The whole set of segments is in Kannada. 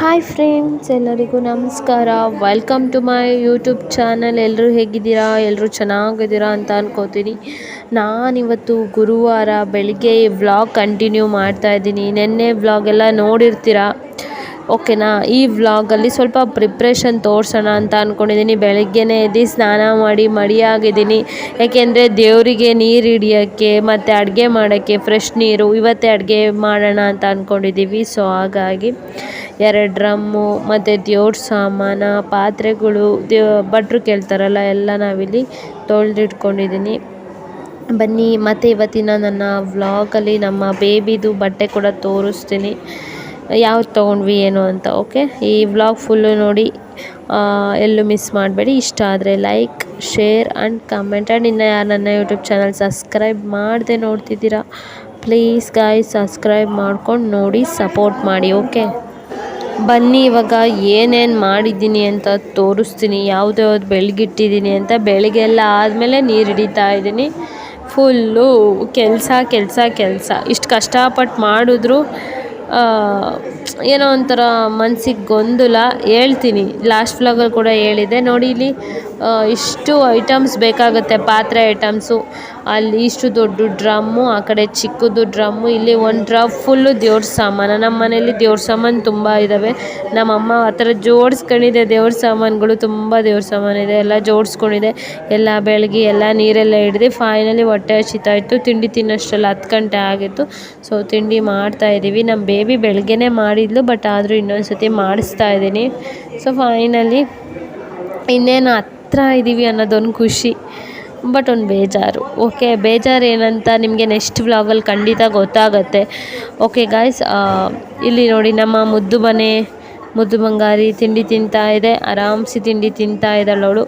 ಹಾಯ್ ಫ್ರೆಂಡ್ಸ್, ಎಲ್ಲರಿಗೂ ನಮಸ್ಕಾರ. Welcome to my YouTube channel ಎಲ್ಲರೂ ಹೇಗಿದ್ದೀರಾ? ಎಲ್ಲರೂ ಚೆನ್ನಾಗಿದ್ದೀರಾ ಅಂತ ಅನ್ಕೋತೀನಿ. ನಾನಿವತ್ತು ಗುರುವಾರ ಬೆಳಿಗ್ಗೆ ವ್ಲಾಗ್ ಕಂಟಿನ್ಯೂ ಮಾಡ್ತಾ ಇದ್ದೀನಿ. ನಿನ್ನೆ ವ್ಲಾಗ್ ಎಲ್ಲ ನೋಡಿರ್ತೀರ? ಓಕೆನಾ? ಈ ವ್ಲಾಗಲ್ಲಿ ಸ್ವಲ್ಪ ಪ್ರಿಪ್ರೇಷನ್ ತೋರಿಸೋಣ ಅಂತ ಅಂದ್ಕೊಂಡಿದ್ದೀನಿ ಬೆಳಗ್ಗೆನೇ ಎದ್ದು ಸ್ನಾನ ಮಾಡಿ ಮಡಿಯಾಗಿದ್ದೀನಿ. ಯಾಕೆಂದರೆ ದೇವರಿಗೆ ನೀರು ಹಿಡಿಯೋಕ್ಕೆ ಮತ್ತು ಅಡುಗೆ ಮಾಡೋಕ್ಕೆ ಫ್ರೆಶ್ ನೀರು ಇವತ್ತೇ ಅಡುಗೆ ಮಾಡೋಣ ಅಂತ ಅಂದ್ಕೊಂಡಿದ್ದೀವಿ ಸೊ ಹಾಗಾಗಿ ಎರಡು ಡ್ರಮ್ಮು, ಮತ್ತು ದೇವ್ರ ಸಾಮಾನು, ಪಾತ್ರೆಗಳು, ದೇ, ಭಟ್ರು ಕೇಳ್ತಾರಲ್ಲ, ಎಲ್ಲ ನಾವಿಲ್ಲಿ ತೊಳೆದಿಟ್ಕೊಂಡಿದ್ದೀನಿ ಬನ್ನಿ, ಮತ್ತು ಇವತ್ತಿನ ನನ್ನ ವ್ಲಾಗಲ್ಲಿ ನಮ್ಮ ಬೇಬಿದು ಬಟ್ಟೆ ಕೂಡ ತೋರಿಸ್ತೀನಿ. ಯಾವ್ದು ತೊಗೊಂಡ್ವಿ ಏನು ಅಂತ, ಓಕೆ? ಈ ವ್ಲಾಗ್ ಫುಲ್ಲು ನೋಡಿ ಎಲ್ಲೂ ಮಿಸ್ ಮಾಡಬೇಡಿ. ಇಷ್ಟ ಆದರೆ like share and comment and ಇನ್ನು ಯಾರು ನನ್ನ ಯೂಟ್ಯೂಬ್ ಚಾನಲ್ ಸಬ್ಸ್ಕ್ರೈಬ್ ಮಾಡದೆ ನೋಡ್ತಿದ್ದೀರಾ ಪ್ಲೀಸ್ ಗಾಯ್ ಸಬ್ಸ್ಕ್ರೈಬ್ ಮಾಡ್ಕೊಂಡು ನೋಡಿ ಸಪೋರ್ಟ್ ಮಾಡಿ, ಓಕೆ? ಬನ್ನಿ, ಇವಾಗ ಏನೇನು ಮಾಡಿದ್ದೀನಿ ಅಂತ ತೋರಿಸ್ತೀನಿ. ಯಾವ್ದು ಯಾವ್ದು ಬೆಳಗಿಟ್ಟಿದ್ದೀನಿ ಅಂತ, ಬೆಳಗ್ಗೆ ಎಲ್ಲ ಆದಮೇಲೆ ನೀರು ಹಿಡಿತಾ ಇದ್ದೀನಿ. ಫುಲ್ಲು ಕೆಲಸ ಕೆಲಸ ಕೆಲಸ. ಇಷ್ಟು ಕಷ್ಟಪಟ್ಟು ಮಾಡಿದ್ರು ಏನೋ ಒಂಥರ ಮನ್ಸಿಗೆ ಗೊಂದಲ ಹೇಳ್ತೀನಿ. ಲಾಸ್ಟ್ ವ್ಲಾಗಲ್ಲಿ ಕೂಡ ಹೇಳಿದೆ ನೋಡಿ ಇಲ್ಲಿ ಇಷ್ಟು ಐಟಮ್ಸ್ ಬೇಕಾಗುತ್ತೆ, ಪಾತ್ರೆ ಐಟಮ್ಸು ಅಲ್ಲಿ ಇಷ್ಟು ದೊಡ್ಡ ಡ್ರಮ್ಮು, ಆ ಕಡೆ ಚಿಕ್ಕದು ಡ್ರಮ್ಮು, ಇಲ್ಲಿ ಒಂದು ಡ್ರಮ್ ಫುಲ್ಲು ದೇವ್ರ ಸಾಮಾನು. ನಮ್ಮ ಮನೇಲಿ ದೇವ್ರ ಸಾಮಾನು ತುಂಬ ಇದ್ದಾವೆ ನಮ್ಮಮ್ಮ ಆ ಥರ ಜೋಡಿಸ್ಕೊಂಡಿದೆ, ದೇವ್ರ ಸಾಮಾನುಗಳು ತುಂಬ ದೇವ್ರ ಸಾಮಾನಿದೆ ಎಲ್ಲ ಜೋಡಿಸ್ಕೊಂಡಿದೆ. ಎಲ್ಲ ಬೆಳಗ್ಗೆ ಎಲ್ಲ ನೀರೆಲ್ಲ ಹಿಡ್ದು ಫೈನಲಿ ಹೊಟ್ಟೆ ಹಸಿತಾ ಇತ್ತು. ತಿಂಡಿ ತಿನ್ನೋಷ್ಟರಲ್ಲಿ ಹತ್ತು ಗಂಟೆ ಆಗಿತ್ತು. ಸೊ ತಿಂಡಿ ಮಾಡ್ತಾ ಇದ್ದೀವಿ. ನಮ್ಮ ಬೇಬಿ ಬೆಳಗ್ಗೆನೇ ಮಾಡಿದ್ಲು ಬಟ್ ಆದರೂ ಇನ್ನೊಂದು ಸತಿ ಮಾಡಿಸ್ತಾ ಇದ್ದೀನಿ. ಸೊ ಫೈನಲಿ ಇನ್ನೇನು ಹತ್ರ ಇದ್ದೀವಿ ಅನ್ನೋದೊಂದು ಖುಷಿ. ಬಟ್ ಒಂದು ಬೇಜಾರು. ಓಕೆ ಬೇಜಾರು ಏನಂತ ನಿಮಗೆ ನೆಕ್ಸ್ಟ್ ವ್ಲಾಗಲ್ಲಿ ಖಂಡಿತ ಗೊತ್ತಾಗತ್ತೆ. ಓಕೆ ಗಾಯ್ಸ್ ಇಲ್ಲಿ ನೋಡಿ ನಮ್ಮ ಮುದ್ದು ಮನೆ. ಮುದ್ದು ಬಂಗಾರಿ ತಿಂಡಿ ತಿಂತಾ ಇದೆ, ಆರಾಮ್ಸಿ ತಿಂಡಿ ತಿಂತಾ ಇದ್ದಾಳೆ ಅವಳು.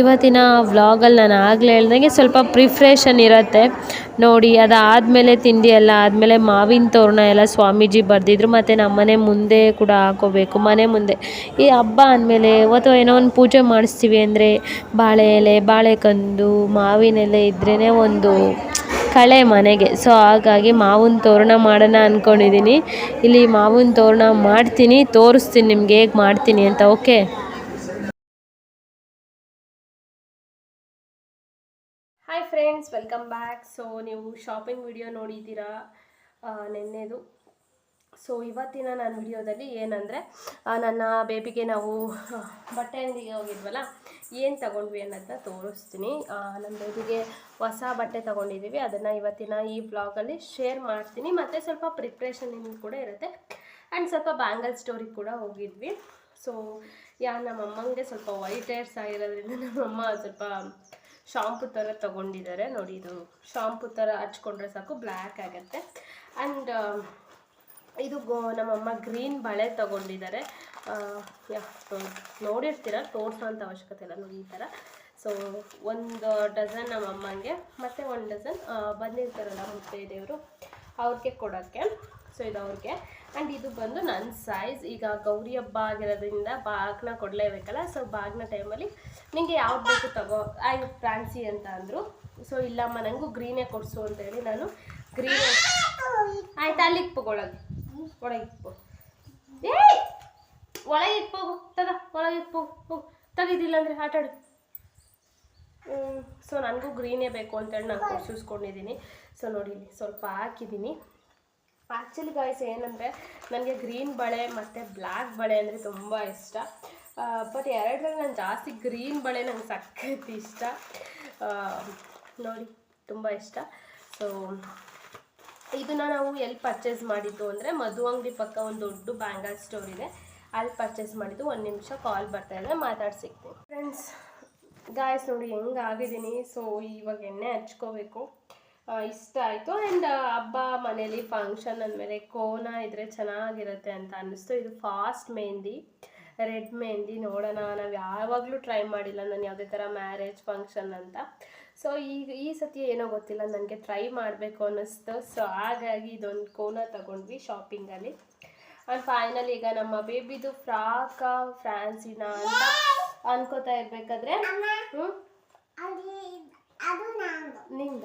ಇವತ್ತಿನ ವ್ಲಾಗಲ್ಲಿ ನಾನು ಆಗಲೇ ಹೇಳ್ದಂಗೆ ಸ್ವಲ್ಪ ಪ್ರಿಪ್ರೇಷನ್ ಇರುತ್ತೆ. ನೋಡಿ, ಅದಾದಮೇಲೆ ತಿಂಡಿ ಎಲ್ಲ ಆದಮೇಲೆ ಮಾವಿನ ತೋರಣ ಎಲ್ಲ ಸ್ವಾಮೀಜಿ ಬರೆದಿದ್ರು, ಮತ್ತು ನಮ್ಮ ಮನೆ ಮುಂದೆ ಕೂಡ ಹಾಕೋಬೇಕು, ಮನೆ ಮುಂದೆ. ಈ ಹಬ್ಬ ಅಂದಮೇಲೆ ಅಥವಾ ಏನೋ ಒಂದು ಪೂಜೆ ಮಾಡಿಸ್ತೀವಿ ಅಂದರೆ ಬಾಳೆ ಎಲೆ, ಬಾಳೆಕಂದು, ಮಾವಿನ ಎಲೆ ಇದ್ರೇ ಒಂದು ಕಳೆ ಮನೆಗೆ. ಸೊ ಹಾಗಾಗಿ ಮಾವಿನ ತೋರಣ ಮಾಡೋಣ ಅಂದ್ಕೊಂಡಿದ್ದೀನಿ ಇಲ್ಲಿ ಮಾವಿನ ತೋರಣ ಮಾಡ್ತೀನಿ, ತೋರಿಸ್ತೀನಿ ನಿಮ್ಗೆ ಹೇಗೆ ಮಾಡ್ತೀನಿ ಅಂತ okay hi friends welcome back so ನೀವು ಶಾಪಿಂಗ್ ವಿಡಿಯೋ ನೋಡಿದ್ದೀರಾ? ನೆನ್ನೆದು. ಸೊ ಇವತ್ತಿನ ನಾನು ವಿಡಿಯೋದಲ್ಲಿ ಏನಂದರೆ ನನ್ನ ಬೇಬಿಗೆ ನಾವು ಬಟ್ಟೆ ಅಂಗಡಿಗೆ ಹೋಗಿದ್ವಲ್ಲ, ಏನು ತಗೊಂಡ್ವಿ ಅನ್ನೋದನ್ನ ತೋರಿಸ್ತೀನಿ. ನನ್ನ ಬೇಬಿಗೆ ಹೊಸ ಬಟ್ಟೆ ತೊಗೊಂಡಿದ್ದೀವಿ ಅದನ್ನು ಇವತ್ತಿನ ಈ ಬ್ಲಾಗಲ್ಲಿ ಶೇರ್ ಮಾಡ್ತೀನಿ. ಮತ್ತು ಸ್ವಲ್ಪ ಪ್ರಿಪ್ರೇಷನ್ ಕೂಡ ಇರುತ್ತೆ. ಆ್ಯಂಡ್ ಸ್ವಲ್ಪ ಬ್ಯಾಂಗಲ್ ಸ್ಟೋರಿ ಕೂಡ ಹೋಗಿದ್ವಿ. ಸೊ ಯಾ ನಮ್ಮಮ್ಮಂಗೆ ಸ್ವಲ್ಪ ವೈಟ್ ಏರ್ಸ್ ಆಗಿರೋದ್ರಿಂದ ನಮ್ಮಮ್ಮ ಸ್ವಲ್ಪ ಶಾಂಪು ಥರ ತೊಗೊಂಡಿದ್ದಾರೆ. ನೋಡಿ, ಇದು ಶಾಂಪು ಥರ ಹಚ್ಕೊಂಡ್ರೆ ಸಾಕು ಬ್ಲ್ಯಾಕ್ ಆಗುತ್ತೆ. ಆ್ಯಂಡ್ ಇದು ಗೋ, ನಮ್ಮಮ್ಮ ಗ್ರೀನ್ ಬಳೆ ತೊಗೊಂಡಿದ್ದಾರೆ. ನೋಡಿರ್ತೀರ ತೋರಿಸೋಂಥ ಅವಶ್ಯಕತೆ ಇಲ್ಲ ನೋಡಿ ಈ ಥರ ಸೊ ಒಂದು ಡಜನ್ ನಮ್ಮ ಅಮ್ಮಂಗೆ, ಮತ್ತು ಒಂದು ಡಜನ್ ಬಂದಿರ್ತಾರಲ್ಲ ಮುತ್ತೈ ದೇವರು ಅವ್ರಿಗೆ ಕೊಡೋಕ್ಕೆ. ಸೊ ಇದು ಅವ್ರಿಗೆ. ಆ್ಯಂಡ್ ಇದು ಬಂದು ನನ್ನ ಸೈಜ್ ಈಗ ಗೌರಿ ಹಬ್ಬ ಆಗಿರೋದ್ರಿಂದ ಬಾಗ್ನ ಕೊಡಲೇಬೇಕಲ್ಲ? ಸೊ ಬಾಗ್ನ ಟೈಮಲ್ಲಿ ನಿಮಗೆ ಯಾವ್ದು ಬೇಕು ತಗೋ. ಐ ಫ್ಯಾನ್ಸಿ ಅಂತ ಅಂದರು. ಸೊ ಇಲ್ಲಮ್ಮ ನನಗೂ ಗ್ರೀನೇ ಕೊಡಿಸು ಅಂತೇಳಿ ನಾನು ಗ್ರೀನ್ ಆಯ್ತು, ಅಲ್ಲಿ ಇಟ್ಪೋಗೊಳಗೆ ಒಳಗೆ ಇಟ್ಪೋ ಏ! ಒಳಗೆ ಇಟ್ಪೋಗು ತಗ ಒಳಗೆ ಇಟ್ಪೋಗು ಹೋಗಿ ತೆಗಿದಿಲ್ಲ ಅಂದರೆ ಆಟಾಡು ಸೊ ನನಗೂ ಗ್ರೀನೇ ಬೇಕು ಅಂತೇಳಿ ನಾನು ಚೂಸ್ಕೊಂಡಿದ್ದೀನಿ ಸೊ ನೋಡಿ ಸ್ವಲ್ಪ ಹಾಕಿದ್ದೀನಿ. ಆ್ಯಕ್ಚುಲಿ ಗಾಯ್ಸ್ ಏನಂದರೆ ನನಗೆ ಗ್ರೀನ್ ಬಳೆ ಮತ್ತು ಬ್ಲ್ಯಾಕ್ ಬಳೆ ಅಂದರೆ ತುಂಬ ಇಷ್ಟ. ಬಟ್ ಎರಡರಲ್ಲಿ ನಾನು ಜಾಸ್ತಿ ಗ್ರೀನ್ ಬಳೆ ನಂಗೆ ಸಖತ್ ಇಷ್ಟ. ನೋಡಿ ತುಂಬ ಇಷ್ಟ. ಸೊ ಇದನ್ನ ನಾವು ಎಲ್ಲಿ ಪರ್ಚೇಸ್ ಮಾಡಿದ್ದು ಅಂದರೆ ಮಧು ಅಂಗಡಿ ಪಕ್ಕ ಒಂದು ದೊಡ್ಡ ಬ್ಯಾಂಗಲ್ ಸ್ಟೋರ್ ಇದೆ. ಅಲ್ಲಿ ಪರ್ಚೇಸ್ ಮಾಡಿದ್ದು. ಒಂದು ನಿಮಿಷ ಕಾಲ್ ಬರ್ತಾ ಇದೆ ಮಾತಾಡ್ಸಿಕ್ತೀನಿ. ಫ್ರೆಂಡ್ಸ್ ಗಾಯಸ್ ನೋಡಿ ಹೆಂಗೆ ಆಗಿದ್ದೀನಿ. ಸೊ ಇವಾಗ ಎಣ್ಣೆ ಹಚ್ಕೋಬೇಕು. ಇಷ್ಟ ಆಯಿತು. ಆ್ಯಂಡ್ ಹಬ್ಬ ಮನೇಲಿ ಫಂಕ್ಷನ್ ಅಂದಮೇಲೆ ಕೋನ ಇದ್ದರೆ ಚೆನ್ನಾಗಿರುತ್ತೆ ಅಂತ ಅನ್ನಿಸ್ತು. ಇದು ಫಾಸ್ಟ್ ಮೆಹಂದಿ ರೆಡ್ ಮೆಹಂದಿ ನೋಡೋಣ. ನಾವು ಯಾವಾಗಲೂ ಟ್ರೈ ಮಾಡಿಲ್ಲ. ನಾನು ಯಾವುದೇ ಥರ ಮ್ಯಾರೇಜ್ ಫಂಕ್ಷನ್ ಅಂತ. ಸೊ ಈಗ ಈ ಸತಿ ಏನೋ ಗೊತ್ತಿಲ್ಲ, ನನಗೆ ಟ್ರೈ ಮಾಡಬೇಕು ಅನ್ನಿಸ್ತು. ಸೊ ಹಾಗಾಗಿ ಇದೊಂದು ಕೋನ ತಗೊಂಡ್ವಿ ಶಾಪಿಂಗಲ್ಲಿ ಆ್ಯಂಡ್ ಫೈನಲ್ ಈಗ ನಮ್ಮ ಬೇಬಿದು ಫ್ರಾಕ, ಫ್ರಾನ್ಸಿನ ಅಂತ ಅನ್ಕೋತಾ ಇರ್ಬೇಕಾದ್ರೆ ನಿಂದ?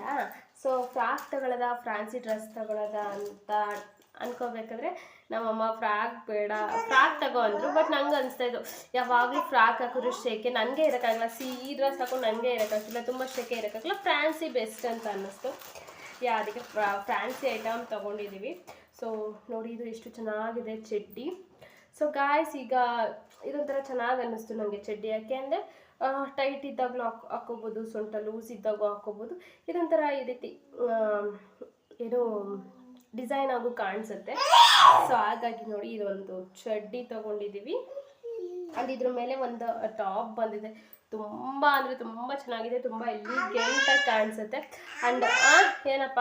ಸೊ ಫ್ರಾಕ್ ತಗೊಳ್ಳೋದ ಫ್ರಾನ್ಸಿ ಡ್ರೆಸ್ ತಗೊಳ್ಳೋದ ಅಂತ ಅನ್ಕೋಬೇಕಾದ್ರೆ ನಮ್ಮಮ್ಮ ಫ್ರಾಕ್ ಬೇಡ, ಫ್ರಾಕ್ ತಗೋ ಅಂದರು ಬಟ್ ನಂಗೆ ಅನಿಸ್ತಾ ಇದ್ದು ಯಾವಾಗಲೂ ಫ್ರಾಕ್ ಹಾಕಿದ್ರು ಶೇಕೆ ನನಗೆ ಇರೋಕ್ಕಾಗಲ್ಲ ಡ್ರೆಸ್ ಹಾಕೊಂಡು ನನಗೆ ಇರೋಕ್ಕಾಗ್ತಿಲ್ಲ, ತುಂಬ ಶೇಕೆ ಇರೋಕ್ಕಾಗಲ್ಲ ಫ್ಯಾನ್ಸಿ ಬೆಸ್ಟ್ ಅಂತ ಅನ್ನಿಸ್ತು. ಯಾ, ಅದಕ್ಕೆ ಫ್ಯಾನ್ಸಿ ಐಟಮ್ ತೊಗೊಂಡಿದ್ದೀವಿ ಸೊ ನೋಡಿ, ಇದು ಎಷ್ಟು ಚೆನ್ನಾಗಿದೆ ಚಡ್ಡಿ. ಸೊ ಗಾಯ್ಸ್ ಈಗ ಇದೊಂಥರ ಚೆನ್ನಾಗಿ ಅನ್ನಿಸ್ತು ನನಗೆ ಚಡ್ಡಿ ಯಾಕೆ ಅಂದರೆ ಟೈಟ್ ಇದ್ದಾಗಲೂ ಹಾಕ್ ಹಾಕೋಬೋದು ಸೊಂಟ ಲೂಸ್ ಇದ್ದಾಗೂ ಹಾಕೋಬೋದು ಇದೊಂಥರ ಈ ರೀತಿ ಏನು ಡಿಸೈನ್ ಆಗು ಕಾಣಿಸುತ್ತೆ. ಸೊ ಹಾಗಾಗಿ ನೋಡಿ ಇದೊಂದು ಚಡ್ಡಿ ತೊಗೊಂಡಿದ್ದೀವಿ. ಅಂಡ್ ಇದ್ರ ಮೇಲೆ ಒಂದು ಟಾಪ್ ಬಂದಿದೆ. ತುಂಬ ಅಂದರೆ ತುಂಬ ಚೆನ್ನಾಗಿದೆ. ತುಂಬ ಎಲಿಗೆಂಟಾಗಿ ಕಾಣಿಸುತ್ತೆ. ಆ್ಯಂಡ್ ಏನಪ್ಪ?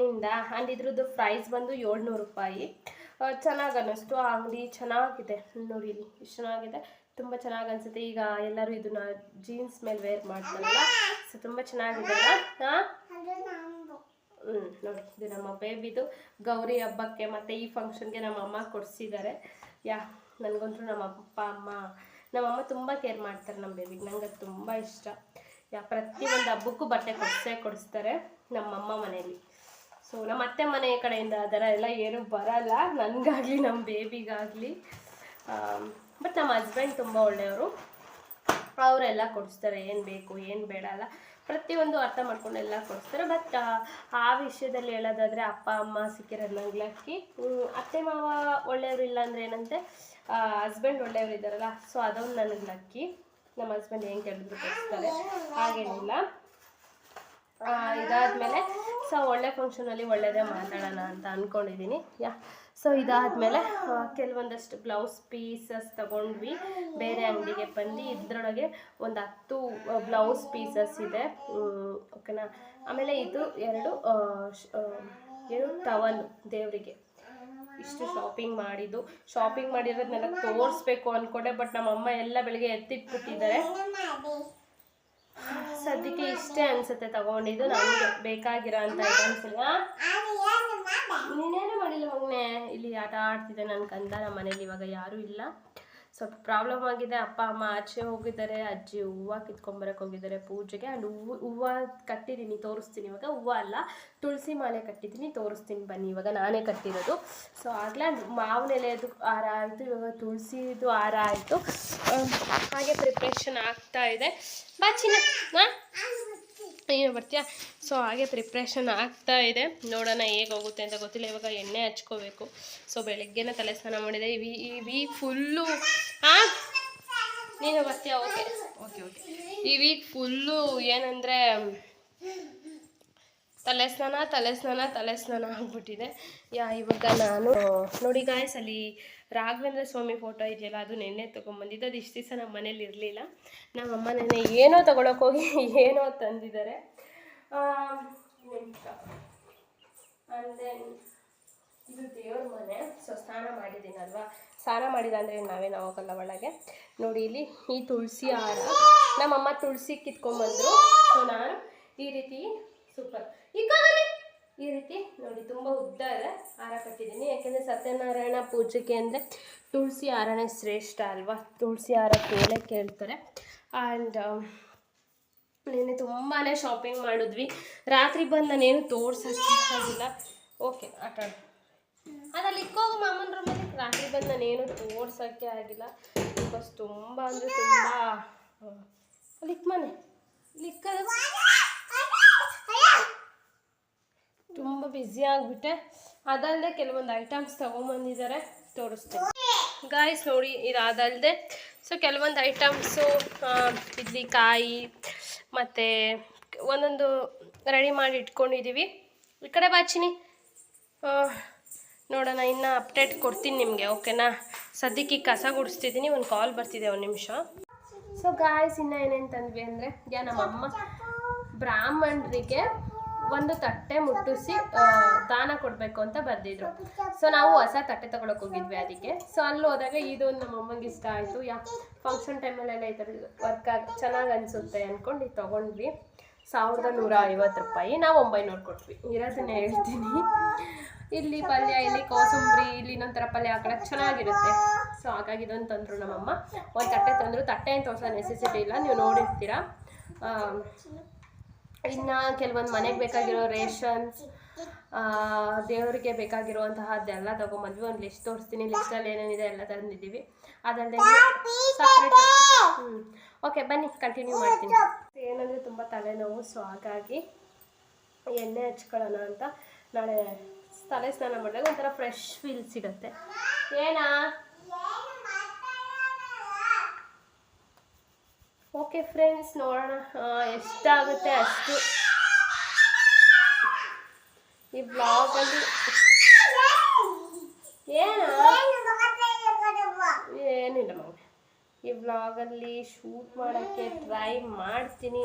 ನಿಂದ? ಆ್ಯಂಡ್ ಇದ್ರದ್ದು ಪ್ರೈಸ್ ಬಂದು ಏಳ್ನೂರು ರೂಪಾಯಿ. ಚೆನ್ನಾಗಿ ಅನ್ನಿಸ್ತು. ಆ ಅಂಗಡಿ ಚೆನ್ನಾಗಿದೆ. ನೋಡಿ ಎಷ್ಟು ಚೆನ್ನಾಗಿದೆ. ತುಂಬ ಚೆನ್ನಾಗಿ ಅನಿಸುತ್ತೆ. ಈಗ ಎಲ್ಲರೂ ಇದನ್ನ ಜೀನ್ಸ್ ಮೇಲೆ ವೇರ್ ಮಾಡ್ತಾರಲ್ಲ. ಸೊ ತುಂಬ ಚೆನ್ನಾಗಿದೆ ಹಾಂ ಹ್ಞೂ ನೋಡಿ ಇದು ನಮ್ಮ ಬೇಬಿದು ಗೌರಿ ಹಬ್ಬಕ್ಕೆ ಮತ್ತು ಈ ಫಂಕ್ಷನ್ಗೆ ನಮ್ಮ ಅಮ್ಮ ಕೊಡಿಸಿದ್ದಾರೆ. ಯಾ, ನನಗಂತೂ ನಮ್ಮ ಅಪ್ಪ, ಅಮ್ಮ ನಮ್ಮಮ್ಮ ತುಂಬ ಕೇರ್ ಮಾಡ್ತಾರೆ ನಮ್ಮ ಬೇಬಿಗೆ. ನಂಗೆ ತುಂಬ ಇಷ್ಟ. ಯಾ ಪ್ರತಿಯೊಂದು ಹಬ್ಬಕ್ಕೂ ಬಟ್ಟೆ ಕೊಡಿಸೇ ಕೊಡಿಸ್ತಾರೆ ನಮ್ಮಮ್ಮ ಮನೆಯಲ್ಲಿ ಸೊ ನಮ್ಮ ಅತ್ತೆ ಮನೆ ಕಡೆಯಿಂದ ಅದರ ಎಲ್ಲ ಏನೂ ಬರಲ್ಲ. ನನಗಾಗಲಿ, ನಮ್ಮ ಬೇಬಿಗಾಗಲಿ. ಬಟ್ ನಮ್ಮ ಹಸ್ಬೆಂಡ್ ತುಂಬ ಒಳ್ಳೆಯವರು. ಅವರೆಲ್ಲ ಕೊಡಿಸ್ತಾರೆ, ಏನು ಬೇಕು, ಏನು ಬೇಡ ಅಲ್ಲ. ಪ್ರತಿಯೊಂದು ಅರ್ಥ ಮಾಡ್ಕೊಂಡು ಎಲ್ಲ ಕೊಡಿಸ್ತಾರೆ. ಬಟ್ ಆ ವಿಷಯದಲ್ಲಿ ಹೇಳೋದಾದರೆ ಅಪ್ಪ, ಅಮ್ಮ ಸಿಕ್ಕಿರೋದು ನಂಗೆ ಲಕ್ಕಿ ಅತ್ತೆ, ಮಾವ ಒಳ್ಳೆಯವರು ಇಲ್ಲ ಅಂದರೆ ಏನಂತೆ? ಹಸ್ಬೆಂಡ್ ಒಳ್ಳೆಯವರು ಇದ್ದಾರಲ್ಲ ಸೊ ಅದೊಂದು ನನಗೆ ಲಕ್ಕಿ ನಮ್ಮ ಹಸ್ಬೆಂಡ್ ಹೆಂಗೆ ಕೇಳಿದ್ರು ಕೊಡಿಸ್ತಾರೆ ಹಾಗೇನಿಲ್ಲ. ಇದಾದ್ಮೇಲೆ ಸೊ ಒಳ್ಳೆ ಫಂಕ್ಷನಲ್ಲಿ ಒಳ್ಳೆಯದೇ ಮಾತಾಡೋಣ ಅಂತ ಅಂದ್ಕೊಂಡಿದ್ದೀನಿ ಯಾ, ಸೊ ಇದಾದಮೇಲೆ ಕೆಲವೊಂದಷ್ಟು ಬ್ಲೌಸ್ ಪೀಸಸ್ ತಗೊಂಡ್ವಿ. ಬೇರೆ ಅಂಗಡಿಗೆ ಬಂದು ಇದರೊಳಗೆ ಒಂದು ಹತ್ತು ಬ್ಲೌಸ್ ಪೀಸಸ್ ಇದೆ. ಓಕೆನಾ? ಆಮೇಲೆ ಇದು ಎರಡು ಏನು ಟವಲ್ ದೇವರಿಗೆ. ಇಷ್ಟು ಶಾಪಿಂಗ್ ಮಾಡಿದ್ದು. ಶಾಪಿಂಗ್ ಮಾಡಿರೋದನ್ನೆಲ್ಲ ತೋರಿಸ್ಬೇಕು ಅಂದ್ಕೊಂಡೆ ಬಟ್ ನಮ್ಮಮ್ಮ ಎಲ್ಲ ಬೆಳಿಗ್ಗೆ ಎತ್ತಿಟ್ಬಿಟ್ಟಿದ್ದಾರೆ. ಸದ್ಯಕ್ಕೆ ಇಷ್ಟೇ ಅನ್ಸುತ್ತೆ ತಗೊಂಡಿದ್ದು ನಮಗೆ ಬೇಕಾಗಿರೋ ಅಂತ ಇಲ್ಲ ನೀನೇನು ಮಾಡಿಲ್ಲ ಮಗನೆ? ಇಲ್ಲಿ ಆಟ ಆಡ್ತಿದ್ದೆ ನನ್ನ ಕಂದ ನಮ್ಮ ಮನೇಲಿ ಇವಾಗ ಯಾರೂ ಇಲ್ಲ. ಸ್ವಲ್ಪ ಪ್ರಾಬ್ಲಮ್ ಆಗಿದೆ. ಅಪ್ಪ, ಅಮ್ಮ ಆಚೆ ಹೋಗಿದ್ದಾರೆ. ಅಜ್ಜಿ ಹೂವು ಕಿತ್ಕೊಂಬರಕ್ಕೆ ಹೋಗಿದ್ದಾರೆ ಪೂಜೆಗೆ. ಆ್ಯಂಡ್ ಹೂವು ಹೂವು ಕಟ್ಟಿದ್ದೀನಿ, ತೋರಿಸ್ತೀನಿ ಇವಾಗ. ಹೂವು ಅಲ್ಲ, ತುಳಸಿ ಮಾಲೆ ಕಟ್ಟಿದ್ದೀನಿ, ತೋರಿಸ್ತೀನಿ ಬನ್ನಿ. ಇವಾಗ ನಾನೇ ಕಟ್ಟಿರೋದು. ಸೊ ಆಗಲೇ ಮಾವಿನ ಎಲೆದು ಹಾರ ಆಯಿತು. ಇವಾಗ ತುಳಸಿದು ಹಾರ ಆಯಿತು. ಹಾಗೆ ಪ್ರಿಪ್ರೇಷನ್ ಆಗ್ತಾ ಇದೆ. ಬಾ ಚಿನ್ನ, ಹಾಂ? ಏನು ಬರ್ತೀಯಾ? ಸೊ ಹಾಗೆ ಪ್ರಿಪ್ರೇಷನ್ ಆಗ್ತಾ ಇದೆ. ನೋಡೋಣ ಹೇಗೆ ಹೋಗುತ್ತೆ ಅಂತ ಗೊತ್ತಿಲ್ಲ. ಇವಾಗ ಎಣ್ಣೆ ಹಚ್ಕೋಬೇಕು. ಸೊ ಬೆಳಗ್ಗೆನೇ ತಲೆ ಸ್ನಾನ ಮಾಡಿದೆ. ಈ ಈ ವೀಕ್ ಫುಲ್ಲು ಹಾಂ ನೀನು ಬರ್ತೀಯಾ? ಓಕೆ ಓಕೆ ಓಕೆ ಈ ವೀಕ್ ಫುಲ್ಲು ಏನಂದರೆ ತಲೆ ಸ್ನಾನ ತಲೆ ಸ್ನಾನ ತಲೆ ಸ್ನಾನ ಆಗ್ಬಿಟ್ಟಿದೆ. ಯಾ, ಇವಾಗ ನಾನು ನೋಡಿ ಗಾಯಸ್ ಅಲ್ಲಿ ರಾಘವೇಂದ್ರ ಸ್ವಾಮಿ ಫೋಟೋ ಇದೆಯಲ್ಲ, ಅದು ನೆನ್ನೆ ತೊಗೊಂಬಂದಿದ್ದು. ಅದು ಇಷ್ಟು ದಿವಸ ನಮ್ಮ ಮನೇಲಿ ಇರಲಿಲ್ಲ. ನಮ್ಮಮ್ಮ ನೆನ್ನೆ ಏನೋ ತೊಗೊಳಕ್ಕೆ ಹೋಗಿ ಏನೋ ತಂದಿದ್ದಾರೆ. ಅಂದರೆ ಇದು ದೇವ್ರ ಮನೆ. ಸೊ ಸ್ನಾನ ಮಾಡಿದ್ದೀನಲ್ವಾ ಸ್ನಾನ ಮಾಡಿದ ಅಂದರೆ ನಾವೇನು ಹೋಗಲ್ಲ ಒಳಗೆ. ನೋಡಿ ಇಲ್ಲಿ ಈ ತುಳಸಿ ಹಾರ. ನಮ್ಮಮ್ಮ ತುಳಸಿ ಕಿತ್ಕೊಂಡ್ಬಂದರು ಸೊ ನಾನು ಈ ರೀತಿ ಸೂಪರ್ ಈ ರೀತಿ ನೋಡಿ ತುಂಬ ಉದ್ದ ಇದೆ ಹಾರ ಕಟ್ಟಿದ್ದೀನಿ. ಯಾಕೆಂದರೆ ಸತ್ಯನಾರಾಯಣ ಪೂಜೆಗೆ ಅಂದರೆ ತುಳಸಿ ಹಾರನೇ ಶ್ರೇಷ್ಠ ಅಲ್ವಾ? ತುಳಸಿ ಹಾರ ಕೇಳೇ ಕೇಳ್ತಾರೆ. ಆ್ಯಂಡ್ ನಿನ್ನೆ ತುಂಬಾ ಶಾಪಿಂಗ್ ಮಾಡಿದ್ವಿ. ರಾತ್ರಿ ಬಂದು ನಾನೇನು ತೋರ್ಸೋಕ್ಕಾಗಿಲ್ಲ ಓಕೆ ಆಟ ಅದ್ರಲ್ಲಿ ಇಕ್ಕೋಗು ಮಾಮನ ರೂಮಲ್ಲಿ ರಾತ್ರಿ ಬಂದು ನಾನೇನು ತೋರ್ಸೋಕ್ಕೆ ಆಗಿಲ್ಲ. ಬಿಕಾಸ್ ತುಂಬ ಅಂದರೆ ತುಂಬ ಇಕ್ ಮನೆ. ಇಲ್ಲಿ ಇಕ್ಕದು ತುಂಬ ಬ್ಯುಸಿ ಆಗಿಬಿಟ್ಟೆ. ಅದಲ್ಲದೆ ಕೆಲವೊಂದು ಐಟಮ್ಸ್ ತೊಗೊಂಬಂದಿದ್ದಾರೆ ತೋರಿಸ್ತೀನಿ. ಗಾಯ್ಸ್ ನೋಡಿ ಇದಾದಲ್ಲದೆ ಸೊ ಕೆಲವೊಂದು ಐಟಮ್ಸು ಇಡ್ಲಿ ಕಾಯಿ ಮತ್ತು ಒಂದೊಂದು ರೆಡಿ ಮಾಡಿ ಇಟ್ಕೊಂಡಿದ್ದೀವಿ ಈ ಕಡೆ ಬಾಚಿನಿ ನೋಡೋಣ ಇನ್ನೂ ಅಪ್ಡೇಟ್ ಕೊಡ್ತೀನಿ ನಿಮಗೆ ಓಕೆನಾ ಸದ್ಯಕ್ಕೆ ಕಸ ಗುಡಿಸ್ತಿದ್ದೀನಿ ಒಂದು ಕಾಲ್ ಬರ್ತಿದೆ ಒಂದು ನಿಮಿಷ. ಸೊ ಗಾಯ್ಸ್ ಇನ್ನೂ ಏನೇನು ತಂದ್ವಿ ಅಂದರೆ ಯಾ ನಮ್ಮಮ್ಮ ಬ್ರಾಹ್ಮಣರಿಗೆ ಒಂದು ತಟ್ಟೆ ಮುಟ್ಟಿಸಿ ಆ, ದಾನ ಕೊಡಬೇಕು ಅಂತ ಬರ್ದಿದ್ರು. ಸೊ ನಾವು ಹೊಸ ತಟ್ಟೆ ತಗೊಳಕ್ ಹೋಗಿದ್ವಿ ಅದಕ್ಕೆ. ಸೊ ಅಲ್ಲಿ ಹೋದಾಗ ಇದು ನಮ್ಮ ಅಮ್ಮಂಗೆ ಇಷ್ಟ ಆಯಿತು. ಯಾ ಫಂಕ್ಷನ್ ಟೈಮಲ್ಲೆಲ್ಲ ಈ ಥರ ವರ್ಕ್ ಆಗಿ ಚೆನ್ನಾಗಿ ಅನಿಸುತ್ತೆ ಅಂದ್ಕೊಂಡು ಇದು ತೊಗೊಂಡ್ವಿ. ಸಾವಿರದ ನೂರ ಐವತ್ತು ರೂಪಾಯಿ ನಾವು ಒಂಬೈನೂರು ಕೊಟ್ವಿ. ಇರೋದನ್ನ ಹೇಳ್ತೀನಿ. ಇಲ್ಲಿ ಪಲ್ಯ ಇಲ್ಲಿ ಕೋಸಂಬರಿ ಇಲ್ಲಿ ಇನ್ನೊಂಥರ ಪಲ್ಯ ಹಾಕೊಳಕ್ಕೆ ಚೆನ್ನಾಗಿರುತ್ತೆ. ಸೊ ಹಾಗಾಗಿ ಇದೊಂದು ತಂದರು ನಮ್ಮಮ್ಮ. ಒಂದು ತಟ್ಟೆ ತಂದರು. ತಟ್ಟೆ ಏನು ತೋರಿಸೋ ನೆಸೆಸಿಟಿ ಇಲ್ಲ. ನೀವು ನೋಡಿರ್ತೀರಾ. ಆ, ಇನ್ನು ಕೆಲವೊಂದು ಮನೆಗೆ ಬೇಕಾಗಿರೋ ರೇಷನ್ಸ್ ದೇವರಿಗೆ ಬೇಕಾಗಿರುವಂತಹದ್ದೆಲ್ಲ ತಗೊಂಬಂದ್ವಿ. ಒಂದು ಲಿಸ್ಟ್ ತೋರಿಸ್ತೀನಿ. ಲಿಸ್ಟಲ್ಲಿ ಏನೇನಿದೆ ಎಲ್ಲ ತಂದಿದ್ದೀವಿ. ಅದಲ್ಲದೆ ಸಪ್ರೇಟ್ ಹ್ಞೂ ಓಕೆ ಬನ್ನಿ ಕಂಟಿನ್ಯೂ ಮಾಡ್ತೀನಿ. ಏನಂದರೆ ತುಂಬ ತಲೆನೋವು ಸೊ ಹಾಗಾಗಿ ಎಣ್ಣೆ ಹಚ್ಕೊಳ್ಳೋಣ ಅಂತ ನಾಳೆ ತಲೆ ಸ್ನಾನ ಮಾಡಿದಾಗ ಒಂಥರ ಫ್ರೆಶ್ ಫೀಲ್ ಸಿಗುತ್ತೆ ಏನಾ? ಓಕೆ ಫ್ರೆಂಡ್ಸ್ ನೋಡೋಣ. ಎಷ್ಟಾಗುತ್ತೆ ಅಷ್ಟು? ಈ ಬ್ಲಾಗಲ್ಲಿ ಏನು? ಏನಿಲ್ಲ ಮಗ ಈ ಬ್ಲಾಗಲ್ಲಿ ಶೂಟ್ ಮಾಡೋಕ್ಕೆ ಟ್ರೈ ಮಾಡ್ತೀನಿ.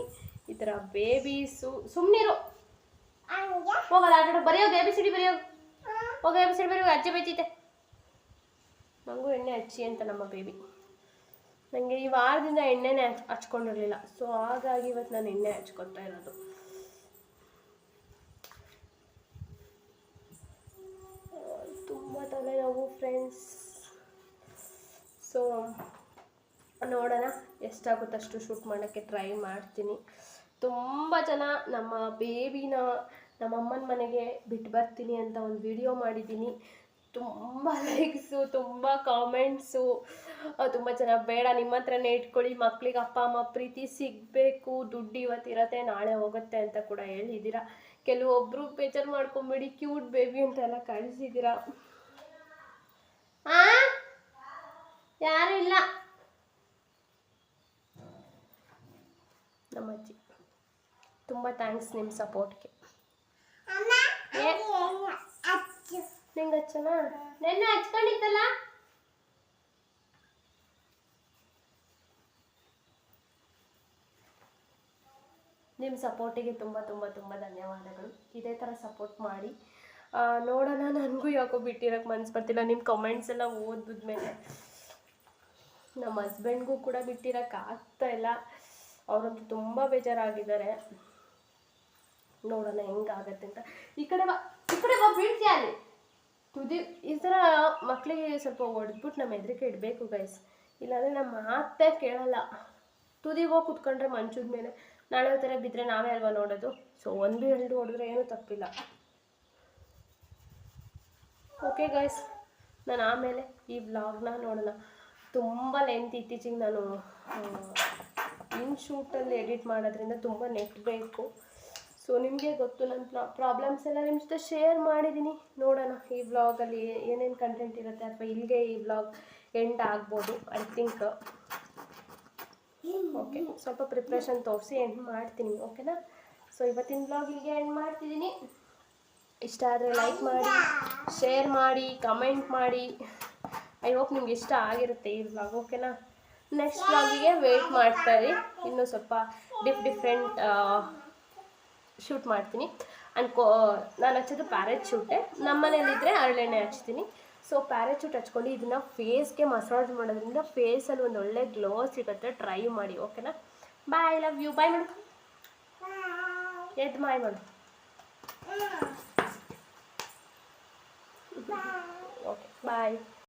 ಈ ಥರ ಬೇಬೀಸು ಸುಮ್ಮನಿರು ಹೋಗಲ್ಲ ಆಟ ಬರೆಯೋ ಬೇಬಿ ಸಿಡಿ ಬರೆಯೋ ಹೋಗ ಎ ಸಿಡಿ ಬರೆಯೋ ಅಜ್ಜಿ ಬೈತೈತೆ. ನನಗೂ ಎಣ್ಣೆ ಹಚ್ಚಿ ಅಂತ ನಮ್ಮ ಬೇಬಿ ನನಗೆ ಈ ವಾರದಿಂದ ಎಣ್ಣೆನೇ ಹಚ್, ಹಚ್ಕೊಂಡಿರಲಿಲ್ಲ. ಸೊ ಹಾಗಾಗಿ ಇವತ್ತು ನಾನು ಎಣ್ಣೆ ಹಚ್ಕೊತಾ ಇರೋದು. ತುಂಬ ತಲೆನೋವು ಫ್ರೆಂಡ್ಸ್ ಸೊ ನೋಡೋಣ ಎಷ್ಟಾಗುತ್ತಷ್ಟು ಶೂಟ್ ಮಾಡೋಕ್ಕೆ ಟ್ರೈ ಮಾಡ್ತೀನಿ. ತುಂಬ ಜನ ನಮ್ಮ ಬೇಬಿನ ನಮ್ಮ ಅಮ್ಮನ ಮನೆಗೆ ಬಿಟ್ಟು ಬರ್ತೀನಿ ಅಂತ ಒಂದು ವಿಡಿಯೋ ಮಾಡಿದ್ದೀನಿ. ತುಂಬ ಲೈಕ್ಸು ತುಂಬ ಕಾಮೆಂಟ್ಸು ತುಂಬ ಜನ ಬೇಡ ನಿಮ್ಮ ಹತ್ರನೇ ಇಟ್ಕೊಳ್ಳಿ ಮಕ್ಳಿಗೆ ಅಪ್ಪ ಅಮ್ಮ ಪ್ರೀತಿ ಸಿಗಬೇಕು ದುಡ್ಡು ಇವತ್ತಿರತ್ತೆ ನಾಳೆ ಹೋಗುತ್ತೆ ಅಂತ ಕೂಡ ಹೇಳಿದ್ದೀರಾ. ಕೆಲವೊಬ್ಬರು ಬೇಜಾರು ಮಾಡ್ಕೊಂಬಿಡಿ ಕ್ಯೂಟ್ ಬೇಬಿ ಅಂತೆಲ್ಲ ಕಳಿಸಿದ್ದೀರಾ. ಯಾರು ಇಲ್ಲ? ನಮ್ಮಜ್ಜಿ ತುಂಬ ಥ್ಯಾಂಕ್ಸ್ ನಿಮ್ಮ ಸಪೋರ್ಟ್ಗೆ ನಿಂಗೆ ಹಚ್ಚನ? ನೆನ್ನೆ ಹಚ್ಕೊಂಡಿತ್ತಲ್ಲ? ನಿಮ್ಮ ಸಪೋರ್ಟಿಗೆ ತುಂಬ ತುಂಬ ತುಂಬ ಧನ್ಯವಾದಗಳು. ಇದೇ ಥರ ಸಪೋರ್ಟ್ ಮಾಡಿ. ನೋಡೋಣ ನನಗೂ ಯಾಕೋ ಬಿಟ್ಟಿರೋಕ್ಕೆ ಮನ್ಸು ಬರ್ತಿಲ್ಲ. ನಿಮ್ಮ ಕಮೆಂಟ್ಸ್ ಎಲ್ಲ ಓದಿದ್ಮೇಲೆ ನಮ್ಮ ಹಸ್ಬೆಂಡ್ಗೂ ಕೂಡ ಬಿಟ್ಟಿರೋಕ್ಕೆ ಆಗ್ತಾ ಇಲ್ಲ. ಅವರಂತೂ ತುಂಬ ಬೇಜಾರಾಗಿದ್ದಾರೆ. ನೋಡೋಣ ಹೆಂಗಾಗತ್ತೆ ಅಂತ. ಈ ಕಡೆ ಬಾ ಈ ಕಡೆ ಬಾ ಬೀಳ್ತೀಯ ಅಲ್ಲಿ? ತುದಿ, ಈ ಥರ ಮಕ್ಕಳಿಗೆ ಸ್ವಲ್ಪ ಹೊಡೆದ್ಬಿಟ್ಟು ನಮ್ಮ ಹೆದರಿಕೆ ಇಡಬೇಕು ಗೈಸ್ ಇಲ್ಲಾಂದರೆ ನಮ್ಮ ಮಾತೇ ಕೇಳಲ್ಲ. ತುದಿಗೆ ಕುತ್ಕೊಂಡ್ರೆ ಮಂಚದ ಮೇಲೆ. ನಾಳೆ ಥರ ಬಿದ್ದರೆ ನಾವೇ ಅಲ್ವಾ ನೋಡೋದು? ಸೊ ಒಂದು ಎರಡು ಹೊಡೆದ್ರೆ ಏನೂ ತಪ್ಪಿಲ್ಲ. ಓಕೆ ಗೈಸ್ ನಾನು ಆಮೇಲೆ ಈ ವ್ಲಾಗ್ನ ನೋಡೋಣ. ತುಂಬ ಲೆಂತ್ ಇತ್ತೀಚಿಗೆ ನಾನು ಇನ್ ಶೂಟಲ್ಲಿ ಎಡಿಟ್ ಮಾಡೋದ್ರಿಂದ ತುಂಬ ನೆಟ್ ಬೇಕು. ಸೊ ನಿಮಗೆ ಗೊತ್ತು ನನ್ನ ಪ್ರಾಬ್ಲಮ್ಸ್ ಎಲ್ಲ ನಿಮ್ಮ ಜೊತೆ ಶೇರ್ ಮಾಡಿದ್ದೀನಿ ನೋಡೋಣ, ಈ ವ್ಲಾಗಲ್ಲಿ ಏನೇನು ಕಂಟೆಂಟ್ ಇರುತ್ತೆ ಅಥವಾ ಇಲ್ಲಿಗೆ ಈ ವ್ಲಾಗ್ ಎಂಡ್ ಆಗ್ಬೋದು ಐ ಥಿಂಕ್ ಓಕೆ ಸ್ವಲ್ಪ ಪ್ರಿಪ್ರೇಷನ್ ತೋರಿಸಿ ಎಂಡ್ ಮಾಡ್ತೀನಿ ಓಕೆನಾ ಸೊ ಇವತ್ತಿನ ವ್ಲಾಗ್ ಇಲ್ಲಿಗೆ ಎಂಡ್ ಮಾಡ್ತಿದ್ದೀನಿ ಇಷ್ಟ ಆದರೆ ಲೈಕ್ ಮಾಡಿ ಶೇರ್ ಮಾಡಿ ಕಮೆಂಟ್ ಮಾಡಿ. ಐ ಹೋಪ್ ನಿಮ್ಗೆ ಇಷ್ಟ ಆಗಿರುತ್ತೆ ಈ ವ್ಲಾಗ್ ಓಕೆನಾ ನೆಕ್ಸ್ಟ್ ವ್ಲಾಗಿಗೆ ವೆಯ್ಟ್ ಮಾಡ್ತಾರೆ ಇನ್ನೂ ಸ್ವಲ್ಪ ಡಿಫ್ ಡಿಫ್ರೆಂಟ್ ಶೂಟ್ ಮಾಡ್ತೀನಿ. ಅನ್ಕೋ ನಾನು ಹಚ್ಚೋದು ಪ್ಯಾರೆಟ್ ಶೂಟೆ ನಮ್ಮ ಮನೇಲಿದ್ದರೆ ಹರಳೆಣ್ಣೆ ಹಚ್ತೀನಿ. ಸೊ ಪ್ಯಾರೆಟ್ ಶೂಟ್ ಹಚ್ಕೊಂಡು ಇದನ್ನು ಫೇಸ್ಗೆ ಮಸಾಜ್ ಮಾಡೋದ್ರಿಂದ ಫೇಸಲ್ಲಿ ಒಂದು ಒಳ್ಳೆ ಗ್ಲೋ ಸಿಗುತ್ತೆ. ಟ್ರೈ ಮಾಡಿ ಓಕೆನಾ ಬಾಯ್ ಲವ್ ಯು ಬಾಯ್ ಮಾಡು ಎದ್ದು ಬಾಯ್ ಮಾಡು ಓಕೆ ಬಾಯ್